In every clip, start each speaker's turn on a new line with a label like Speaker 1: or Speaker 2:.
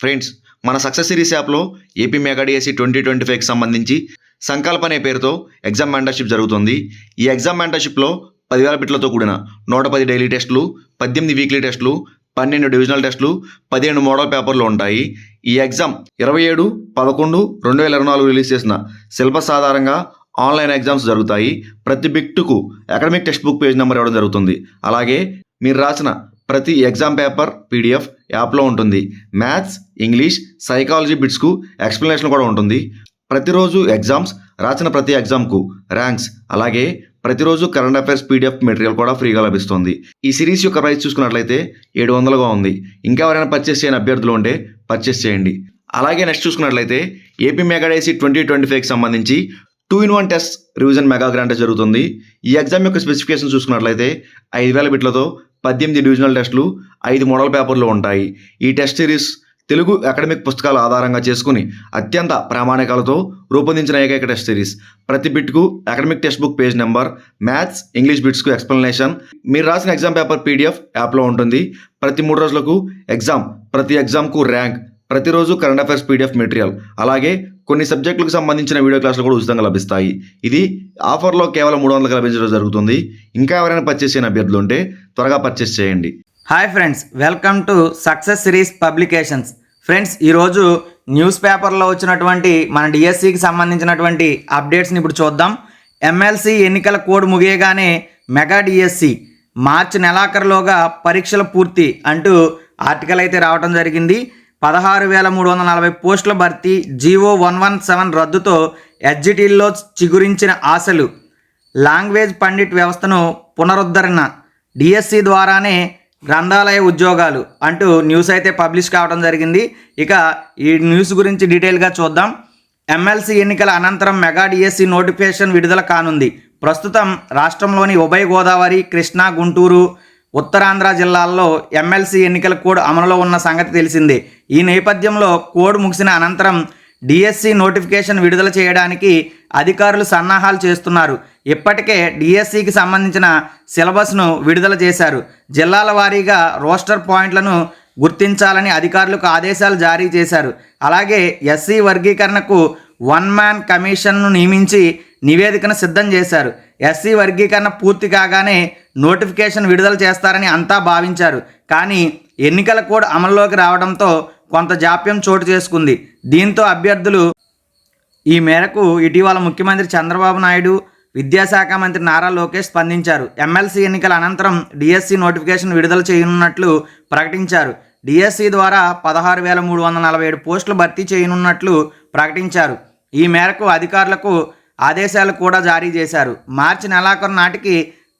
Speaker 1: Friends మన success series యాప్లో AP mega DSC twenty twenty ఫైవ్కి సంబంధించి సంకల్ప అనే పేరుతో ఎగ్జామ్ మెంటర్షిప్ జరుగుతుంది. ఈ ఎగ్జామ్ మెంటర్షిప్లో పదివేల బిట్లతో కూడిన నూట పది డైలీ టెస్టులు పద్దెనిమిది వీక్లీ టెస్టులు పన్నెండు డివిజనల్ టెస్టులు పదిహేను మోడల్ పేపర్లు ఉంటాయి. ఈ ఎగ్జామ్ ఇరవై ఏడు పదకొండు రెండు వేల ఇరవై నాలుగు రిలీజ్ చేసిన సిలబస్ ఆధారంగా ఆన్లైన్ ఎగ్జామ్స్ జరుగుతాయి. ప్రతి బిట్టుకు academic text book page number ఇవ్వడం జరుగుతుంది. అలాగే మీరు రాసిన ప్రతి ఎగ్జామ్ పేపర్ పీడిఎఫ్ యాప్లో ఉంటుంది. మ్యాథ్స్ ఇంగ్లీష్ సైకాలజీ బిట్స్కు ఎక్స్ప్లెనేషన్ కూడా ఉంటుంది. ప్రతిరోజు ఎగ్జామ్స్ రాసిన ప్రతి ఎగ్జామ్కు ర్యాంక్స్ అలాగే ప్రతిరోజు కరెంట్ అఫైర్స్ పీడిఎఫ్ మెటీరియల్ కూడా ఫ్రీగా లభిస్తుంది. ఈ సిరీస్ యొక్క ప్రైస్ చూసుకున్నట్లయితే ఏడు వందలుగా ఉంది. ఇంకా ఎవరైనా పర్చేస్ చేయని అభ్యర్థులు ఉంటే పర్చేస్ చేయండి. అలాగే నెక్స్ట్ చూసుకున్నట్లయితే ఏపీ మెగాడేసీ ట్వంటీ ట్వంటీ ఫైవ్కి సంబంధించి two in one test revision mega grand జరుగుతుంది. ఈ ఎగ్జామ్ యొక్క స్పెసిఫికేషన్ చూసుకున్నట్లయితే ఐదు వేల బిట్లతో పద్దెనిమిది డివిజనల్ టెస్టులు ఐదు మోడల్ పేపర్లు ఉంటాయి. ఈ టెస్ట్ సిరీస్ తెలుగు అకాడమిక్ పుస్తకాల ఆధారంగా చేసుకుని అత్యంత ప్రామాణికాలతో రూపొందించిన ఏకైక టెస్ట్ సిరీస్. ప్రతి బిట్కు academic text book page number maths English బిట్స్కు explanation. మీరు రాసిన ఎగ్జామ్ పేపర్ పీడిఎఫ్ యాప్లో ఉంటుంది. ప్రతి మూడు రోజులకు ఎగ్జామ్ ప్రతి ఎగ్జామ్కు ర్యాంక్ ప్రతిరోజు కరెంట్ అఫైర్స్ పీడిఎఫ్ మెటీరియల్ అలాగే కొన్ని సబ్జెక్టులకు సంబంధించిన వీడియో క్లాసులు కూడా ఉచితంగా లభిస్తాయి. ఇది ఆఫర్లో కేవలం మూడు వందలకు లభించడం జరుగుతుంది. ఇంకా ఎవరైనా పర్చేస్ చేయని అభ్యర్థులు ఉంటే త్వరగా పర్చేస్ చేయండి.
Speaker 2: Hi friends welcome to success series publications friends ఈరోజు న్యూస్ పేపర్లో వచ్చినటువంటి మన డిఎస్సికి సంబంధించినటువంటి అప్డేట్స్ని ఇప్పుడు చూద్దాం. ఎమ్మెల్సీ ఎన్నికల కోడ్ ముగియగానే మెగా డిఎస్సి మార్చి నెలాఖరులోగా పరీక్షల పూర్తి అంటూ ఆర్టికల్ అయితే రావడం జరిగింది. పదహారు వేల మూడు వందల నలభై పోస్టుల భర్తీ జీవో వన్ వన్ సెవెన్ రద్దుతో ఎడ్జిటీల్లో చిగురించిన ఆశలు. లాంగ్వేజ్ పండిట్ వ్యవస్థను పునరుద్ధరణ. డిఎస్సి ద్వారానే గ్రంథాలయ ఉద్యోగాలు అంటూ న్యూస్ అయితే పబ్లిష్ కావడం జరిగింది. ఇక ఈ న్యూస్ గురించి డీటెయిల్గా చూద్దాం. ఎమ్మెల్సీ ఎన్నికల అనంతరం మెగా డిఎస్సి నోటిఫికేషన్ విడుదల కానుంది. ప్రస్తుతం రాష్ట్రంలోని ఉభయ గోదావరి కృష్ణా గుంటూరు ఉత్తరాంధ్ర జిల్లాల్లో ఎమ్మెల్సీ ఎన్నికల కోడ్ అమలులో ఉన్న సంగతి తెలిసిందే. ఈ నేపథ్యంలో కోడ్ ముగిసిన అనంతరం డిఎస్సి నోటిఫికేషన్ విడుదల చేయడానికి అధికారులు సన్నాహాలు చేస్తున్నారు. ఇప్పటికే డిఎస్సికి సంబంధించిన సిలబస్ను విడుదల చేశారు. జిల్లాల వారీగా రోస్టర్ పాయింట్లను గుర్తించాలని అధికారులకు ఆదేశాలు జారీ చేశారు. అలాగే ఎస్సీ వర్గీకరణకు వన్ మ్యాన్ కమిషన్ను నియమించి నివేదికను సిద్ధం చేశారు. ఎస్సీ వర్గీకరణ పూర్తి కాగానే నోటిఫికేషన్ విడుదల చేస్తారని అంతా భావించారు. కానీ ఎన్నికల కోడ్ అమల్లోకి రావడంతో కొంత జాప్యం చోటు చేసుకుంది. దీంతో అభ్యర్థులు ఈ మేరకు ఇటీవల ముఖ్యమంత్రి చంద్రబాబు నాయుడు విద్యాశాఖ మంత్రి నారా లోకేష్ స్పందించారు. ఎమ్మెల్సీ ఎన్నికల అనంతరం డిఎస్సి నోటిఫికేషన్ విడుదల చేయనున్నట్లు ప్రకటించారు. డిఎస్సి ద్వారా పదహారు వేల మూడు వందల నలభై ఏడు పోస్టులు భర్తీ చేయనున్నట్లు ప్రకటించారు. ఈ మేరకు అధికారులకు ఆదేశాలు కూడా జారీ చేశారు. మార్చి నెలాఖరు నాటికి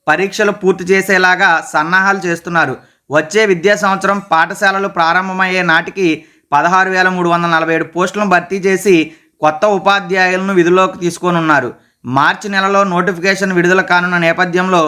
Speaker 2: పరీక్షలు పూర్తి చేసేలాగా సన్నాహాలు చేస్తున్నారు. వచ్చే విద్యా సంవత్సరం పాఠశాలలు ప్రారంభమయ్యే నాటికి పదహారు వేల మూడు వందల నలభై ఏడు పోస్టులను భర్తీ చేసి కొత్త ఉపాధ్యాయులను విధుల్లోకి తీసుకోనున్నారు. మార్చి నెలలో నోటిఫికేషన్ విడుదల కానున్న నేపథ్యంలో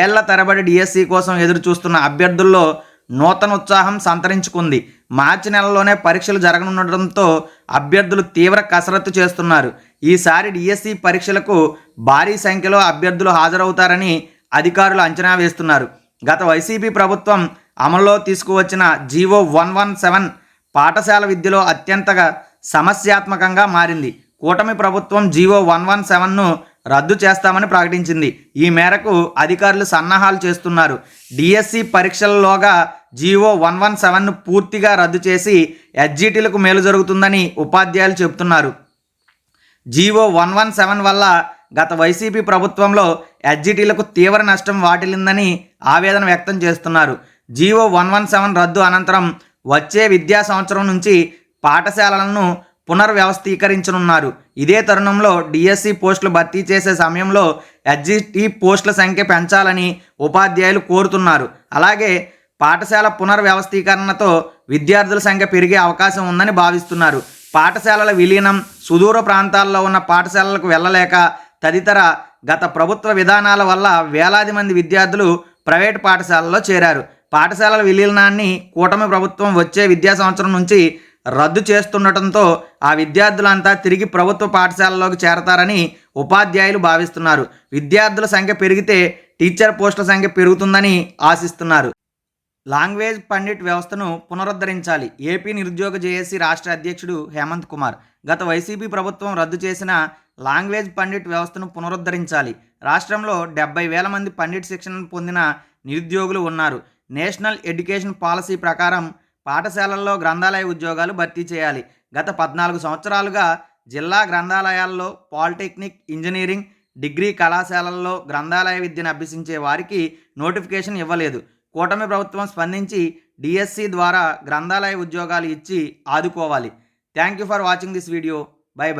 Speaker 2: ఏళ్ళ తరబడి డిఎస్సి కోసం ఎదురు చూస్తున్న అభ్యర్థుల్లో నూతన ఉత్సాహం సంతరించుకుంది. మార్చి నెలలోనే పరీక్షలు జరగనుండటంతో అభ్యర్థులు తీవ్ర కసరత్తు చేస్తున్నారు. ఈసారి డిఎస్సి పరీక్షలకు భారీ సంఖ్యలో అభ్యర్థులు హాజరవుతారని అధికారులు అంచనా వేస్తున్నారు. గత వైసీపీ ప్రభుత్వం అమల్లో తీసుకువచ్చిన జీవో వన్ వన్ సెవెన్ పాఠశాల విద్యలో అత్యంతగా సమస్యాత్మకంగా మారింది. కూటమి ప్రభుత్వం జీవో వన్ వన్ సెవెన్ను రద్దు చేస్తామని ప్రకటించింది. ఈ మేరకు అధికారులు సన్నాహాలు చేస్తున్నారు. డిఎస్సి పరీక్షలలోగా జీవో వన్ వన్ సెవెన్ను పూర్తిగా రద్దు చేసి ఎస్జీటీలకు మేలు జరుగుతుందని ఉపాధ్యాయులు చెబుతున్నారు. జీవో వన్ వన్ సెవెన్ వల్ల గత వైసీపీ ప్రభుత్వంలో ఎస్జీటీలకు తీవ్ర నష్టం వాటిల్లిందని ఆవేదన వ్యక్తం చేస్తున్నారు. జీవో వన్ వన్ సెవెన్ రద్దు అనంతరం వచ్చే విద్యా సంవత్సరం నుంచి పాఠశాలలను పునర్వ్యవస్థీకరించనున్నారు. ఇదే తరుణంలో డిఎస్సి పోస్టులు భర్తీ చేసే సమయంలో ఎస్జిటి పోస్టుల సంఖ్య పెంచాలని ఉపాధ్యాయులు కోరుతున్నారు. అలాగే పాఠశాల పునర్వ్యవస్థీకరణతో విద్యార్థుల సంఖ్య పెరిగే అవకాశం ఉందని భావిస్తున్నారు. పాఠశాలల విలీనం సుదూర ప్రాంతాల్లో ఉన్న పాఠశాలలకు వెళ్ళలేక తదితర గత ప్రభుత్వ విధానాల వల్ల వేలాది మంది విద్యార్థులు ప్రైవేట్ పాఠశాలలో చేరారు. పాఠశాలల విలీనాన్ని కూటమి ప్రభుత్వం వచ్చే విద్యా సంవత్సరం నుంచి రద్దు చేస్తుండటంతో ఆ విద్యార్థులంతా తిరిగి ప్రభుత్వ పాఠశాలలోకి చేరతారని ఉపాధ్యాయులు భావిస్తున్నారు. విద్యార్థుల సంఖ్య పెరిగితే టీచర్ పోస్టుల సంఖ్య పెరుగుతుందని ఆశిస్తున్నారు. లాంగ్వేజ్ పండిట్ వ్యవస్థను పునరుద్ధరించాలి. ఏపీ నిరుద్యోగ జేఏసీ రాష్ట్ర అధ్యక్షుడు హేమంత్ కుమార్ గత వైసీపీ ప్రభుత్వం రద్దు చేసిన లాంగ్వేజ్ పండిట్ వ్యవస్థను పునరుద్ధరించాలి. రాష్ట్రంలో డెబ్బై వేల మంది పండిట్ శిక్షణ పొందిన నిరుద్యోగులు ఉన్నారు. నేషనల్ ఎడ్యుకేషన్ పాలసీ ప్రకారం పాఠశాలల్లో గ్రంథాలయ ఉద్యోగాలు భర్తీ చేయాలి. గత పద్నాలుగు సంవత్సరాలుగా జిల్లా గ్రంథాలయాల్లో పాలిటెక్నిక్ ఇంజనీరింగ్ డిగ్రీ కళాశాలల్లో గ్రంథాలయ విద్యను అభ్యసించే వారికి నోటిఫికేషన్ ఇవ్వలేదు. కూటమి ప్రభుత్వం స్పందించి డిఎస్సి ద్వారా గ్రంథాలయ ఉద్యోగాలు ఇచ్చి ఆదుకోవాలి. Thank you for watching this video. Bye bye.